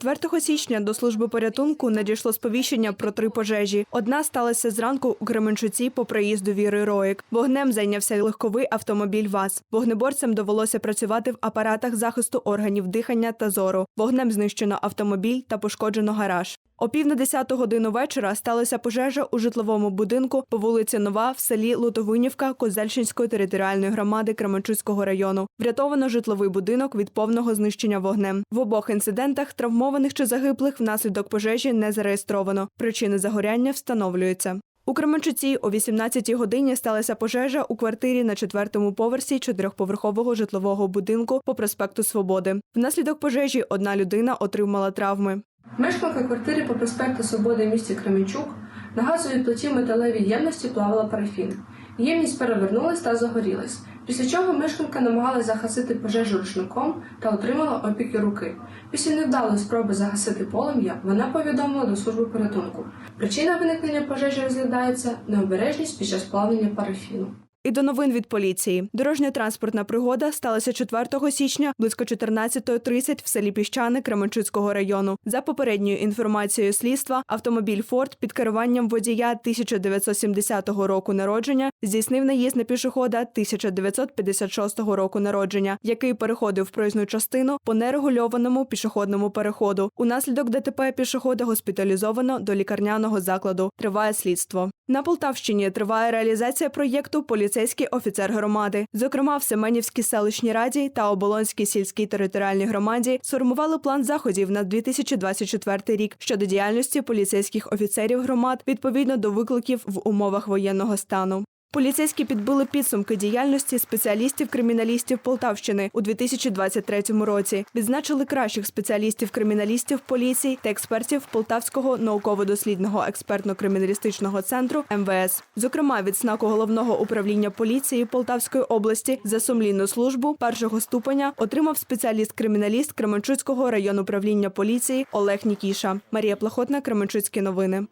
4 січня до служби порятунку надійшло сповіщення про три пожежі. Одна сталася зранку у Кременчуці по проїзду Віри Роїк. Вогнем зайнявся легковий автомобіль ВАЗ. Вогнеборцям довелося працювати в апаратах захисту органів дихання та зору. Вогнем знищено автомобіль та пошкоджено гараж. О пів на 10 годину вечора сталася пожежа у житловому будинку по вулиці Нова в селі Лутовинівка Козельщинської територіальної громади Кременчуцького району. Врятовано житловий будинок від повного знищення вогнем. В обох інцидентах травмованих чи загиблих внаслідок пожежі не зареєстровано. Причини загоряння встановлюються. У Кременчуці о 18-й годині сталася пожежа у квартирі на четвертому поверсі чотирьохповерхового житлового будинку по проспекту Свободи. Внаслідок пожежі одна людина отримала травми. Мешканка квартири по проспекту Свободи в місті Кременчук на газовій плиті металевій ємності плавала парафін. Ємність перевернулась та загорілась, після чого мешканка намагалась загасити пожежу рушником та отримала опіки руки. Після невдалої спроби загасити полум'я вона повідомила до служби порятунку. Причина виникнення пожежі розглядається необережність під час плавлення парафіну. І до новин від поліції. Дорожньо-транспортна пригода сталася 4 січня близько 14.30 в селі Піщани Кременчуцького району. За попередньою інформацією слідства, автомобіль Форд під керуванням водія 1970 року народження здійснив наїзд на пішохода 1956 року народження, який переходив проїзну частину по нерегульованому пішохідному переходу. Унаслідок ДТП пішохода госпіталізовано до лікарняного закладу. Триває слідство. На Полтавщині триває реалізація проєкту Поліцейський офіцер громади. Зокрема, в Семенівській селищній раді та Оболонській сільській територіальній громаді сформували план заходів на 2024 рік щодо діяльності поліцейських офіцерів громад відповідно до викликів в умовах воєнного стану. Поліцейські підбили підсумки діяльності спеціалістів-криміналістів Полтавщини у 2023 році. Відзначили кращих спеціалістів-криміналістів поліції та експертів Полтавського науково-дослідного експертно-криміналістичного центру МВС. Зокрема, відзнаку головного управління поліції Полтавської області за сумлінну службу першого ступеня отримав спеціаліст-криміналіст Кременчуцького району управління поліції Олег Нікіша. Марія Плахотна, Кременчуцькі новини.